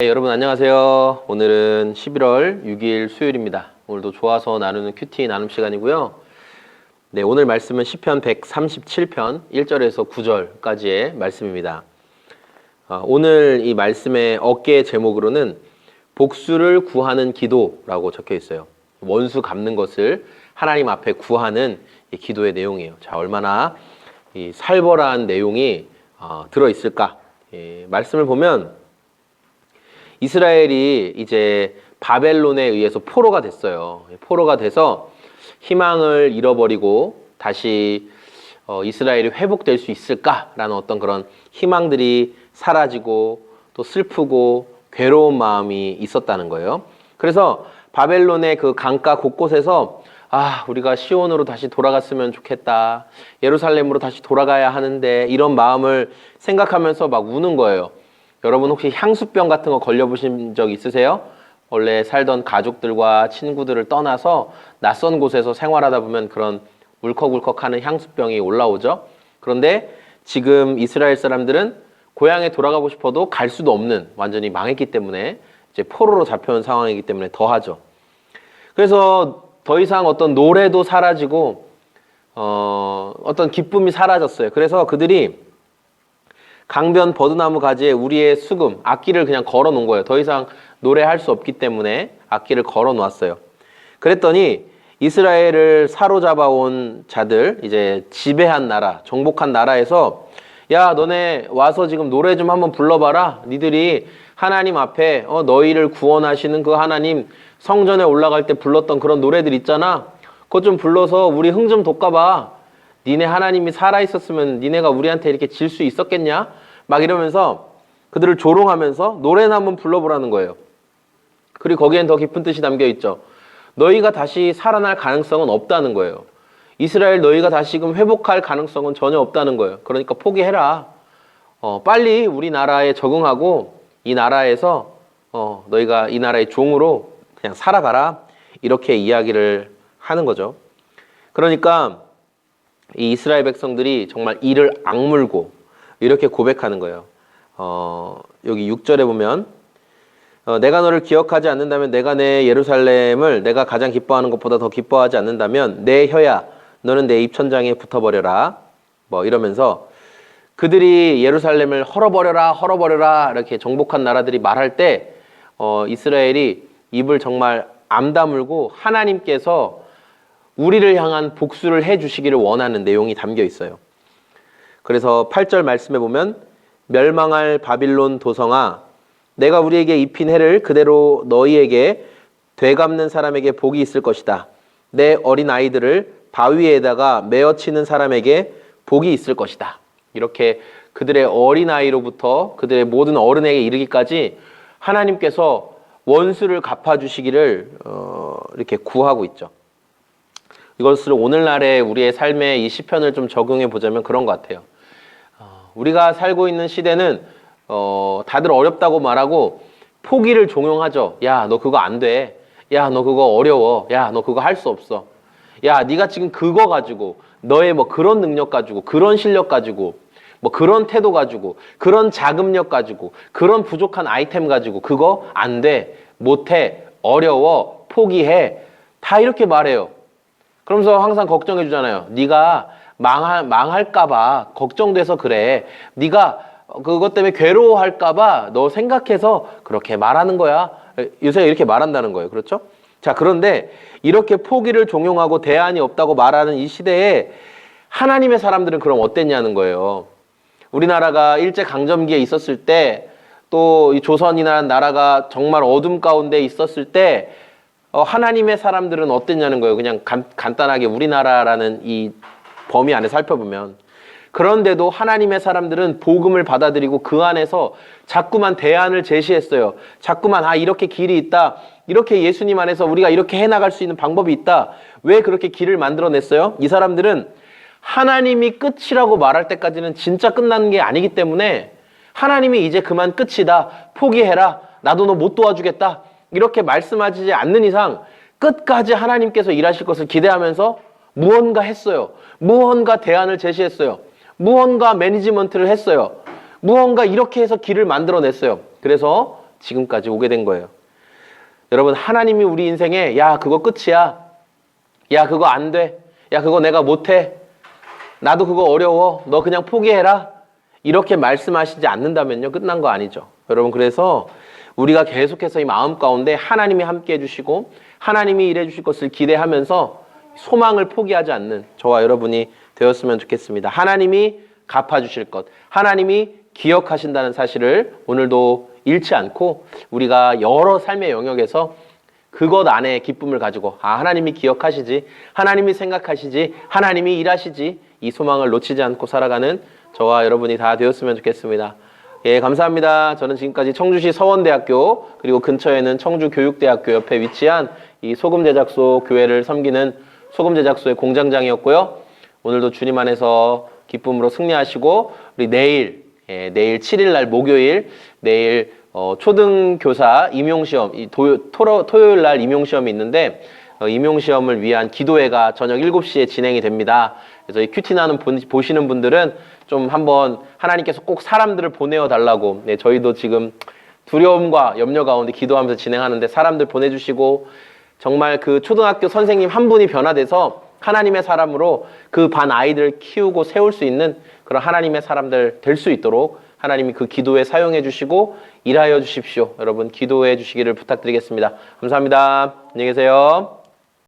네, 여러분 안녕하세요. 오늘은 11월 6일 수요일입니다. 오늘도 좋아서 나누는 큐티 나눔 시간이고요. 네, 오늘 말씀은 시편 137편 1절에서 9절까지의 말씀입니다. 아, 오늘 이 말씀의 어깨 제목으로는 복수를 구하는 기도라고 적혀 있어요. 원수 갚는 것을 하나님 앞에 구하는 이 기도의 내용이에요. 자, 얼마나 이 살벌한 내용이 어, 들어 있을까? 예, 말씀을 보면 이스라엘이 이제 바벨론에 의해서 포로가 됐어요. 포로가 돼서 희망을 잃어버리고 다시 어, 이스라엘이 회복될 수 있을까라는 어떤 그런 희망들이 사라지고 또 슬프고 괴로운 마음이 있었다는 거예요. 그래서 바벨론의 그 강가 곳곳에서 아, 우리가 시온으로 다시 돌아갔으면 좋겠다. 예루살렘으로 다시 돌아가야 하는데 이런 마음을 생각하면서 막 우는 거예요. 여러분 혹시 향수병 같은 거 걸려보신 적 있으세요? 원래 살던 가족들과 친구들을 떠나서 낯선 곳에서 생활하다 보면 그런 울컥울컥하는 향수병이 올라오죠. 그런데 지금 이스라엘 사람들은 고향에 돌아가고 싶어도 갈 수도 없는 완전히 망했기 때문에 이제 포로로 잡혀온 상황이기 때문에 더하죠. 그래서 더 이상 어떤 노래도 사라지고 어, 어떤 기쁨이 사라졌어요. 그래서 그들이 강변 버드나무 가지에 우리의 수금, 악기를 그냥 걸어 놓은 거예요. 더 이상 노래할 수 없기 때문에 악기를 걸어 놓았어요. 그랬더니 이스라엘을 사로잡아 온 자들, 이제 지배한 나라, 정복한 나라에서 야, 너네 와서 지금 노래 좀 한번 불러봐라. 니들이 하나님 앞에 어, 너희를 구원하시는 그 하나님 성전에 올라갈 때 불렀던 그런 노래들 있잖아. 그것 좀 불러서 우리 흥 좀 돋가봐. 니네 하나님이 살아있었으면 니네가 우리한테 이렇게 질 수 있었겠냐? 막 이러면서 그들을 조롱하면서 노래나 한번 불러보라는 거예요. 그리고 거기엔 더 깊은 뜻이 담겨 있죠. 너희가 다시 살아날 가능성은 없다는 거예요. 이스라엘 너희가 다시금 회복할 가능성은 전혀 없다는 거예요. 그러니까 포기해라. 어, 빨리 우리나라에 적응하고 이 나라에서 어, 너희가 이 나라의 종으로 그냥 살아가라. 이렇게 이야기를 하는 거죠. 그러니까 이 이스라엘 백성들이 정말 이를 악물고 이렇게 고백하는 거예요. 어, 여기 6절에 보면 어, 내가 너를 기억하지 않는다면 내가 내 예루살렘을 내가 가장 기뻐하는 것보다 더 기뻐하지 않는다면 내 혀야 너는 내 입천장에 붙어버려라. 뭐 이러면서 그들이 예루살렘을 헐어버려라 헐어버려라 이렇게 정복한 나라들이 말할 때 어, 이스라엘이 입을 정말 암다물고 하나님께서 우리를 향한 복수를 해 주시기를 원하는 내용이 담겨 있어요. 그래서 8절 말씀에 보면 멸망할 바빌론 도성아 내가 우리에게 입힌 해를 그대로 너희에게 되갚는 사람에게 복이 있을 것이다. 내 어린 아이들을 바위에다가 메어치는 사람에게 복이 있을 것이다. 이렇게 그들의 어린 아이로부터 그들의 모든 어른에게 이르기까지 하나님께서 원수를 갚아주시기를 어, 이렇게 구하고 있죠. 이것을 오늘날의 우리의 삶에 이 시편을 좀 적용해 보자면 그런 것 같아요. 어, 우리가 살고 있는 시대는 어, 다들 어렵다고 말하고 포기를 종용하죠. 야, 너 그거 안 돼. 야, 너 그거 어려워. 야, 너 그거 할 수 없어. 야, 네가 지금 그거 가지고 너의 뭐 그런 능력 가지고 그런 실력 가지고 뭐 그런 태도 가지고 그런 자금력 가지고 그런 부족한 아이템 가지고 그거 안 돼. 못 해. 어려워. 포기해. 다 이렇게 말해요. 그러면서 항상 걱정해 주잖아요. 네가 망할 망할까 봐 걱정돼서 그래. 네가 그것 때문에 괴로워할까 봐 너 생각해서 그렇게 말하는 거야. 요새 이렇게 말한다는 거예요. 그렇죠? 자, 그런데 이렇게 포기를 종용하고 대안이 없다고 말하는 이 시대에 하나님의 사람들은 그럼 어땠냐는 거예요. 우리나라가 일제 강점기에 있었을 때또이 조선이라는 나라가 정말 어둠 가운데 있었을 때 어, 하나님의 사람들은 어땠냐는 거예요. 그냥 간, 간단하게 우리나라라는 이 범위 안에 살펴보면. 그런데도 하나님의 사람들은 복음을 받아들이고 그 안에서 자꾸만 대안을 제시했어요. 자꾸만 아 이렇게 길이 있다. 이렇게 예수님 안에서 우리가 이렇게 해나갈 수 있는 방법이 있다. 왜 그렇게 길을 만들어냈어요? 이 사람들은 하나님이 끝이라고 말할 때까지는 진짜 끝나는 게 아니기 때문에 하나님이 이제 그만 끝이다. 포기해라. 나도 너 못 도와주겠다. 이렇게 말씀하지 않는 이상 끝까지 하나님께서 일하실 것을 기대하면서 무언가 했어요. 무언가 대안을 제시했어요. 무언가 매니지먼트를 했어요. 무언가 이렇게 해서 길을 만들어냈어요. 그래서 지금까지 오게 된 거예요. 여러분 하나님이 우리 인생에 야 그거 끝이야. 야 그거 안 돼. 야 그거 내가 못해. 나도 그거 어려워. 너 그냥 포기해라. 이렇게 말씀하시지 않는다면요 끝난 거 아니죠. 여러분 그래서 우리가 계속해서 이 마음 가운데 하나님이 함께 해주시고 하나님이 일해 주실 것을 기대하면서 소망을 포기하지 않는 저와 여러분이 되었으면 좋겠습니다. 하나님이 갚아주실 것, 하나님이 기억하신다는 사실을 오늘도 잃지 않고 우리가 여러 삶의 영역에서 그것 안에 기쁨을 가지고 아 하나님이 기억하시지 하나님이 생각하시지 하나님이 일하시지 이 소망을 놓치지 않고 살아가는 저와 여러분이 다 되었으면 좋겠습니다. 예, 감사합니다. 저는 지금까지 청주시 서원대학교 그리고 근처에는 청주교육대학교 옆에 위치한 이 소금 제작소 교회를 섬기는 소금 제작소의 공장장이었고요. 오늘도 주님 안에서 기쁨으로 승리하시고 우리 내일 예, 내일 7일 날 목요일 내일 어, 초등교사 임용 시험 이 도, 토로, 토요일 날 임용 시험이 있는데 어, 임용 시험을 위한 기도회가 저녁 7시에 진행이 됩니다. 그래서 이 큐티나는 본- 보시는 분들은 좀 한번 하나님께서 꼭 사람들을 보내어 달라고 네, 저희도 지금 두려움과 염려 가운데 기도하면서 진행하는데 사람들 보내주시고 정말 그 초등학교 선생님 한 분이 변화돼서 하나님의 사람으로 그 반 아이들 키우고 세울 수 있는 그런 하나님의 사람들 될 수 있도록 하나님이 그 기도에 사용해 주시고 일하여 주십시오. 여러분 기도해 주시기를 부탁드리겠습니다. 감사합니다. 안녕히 계세요.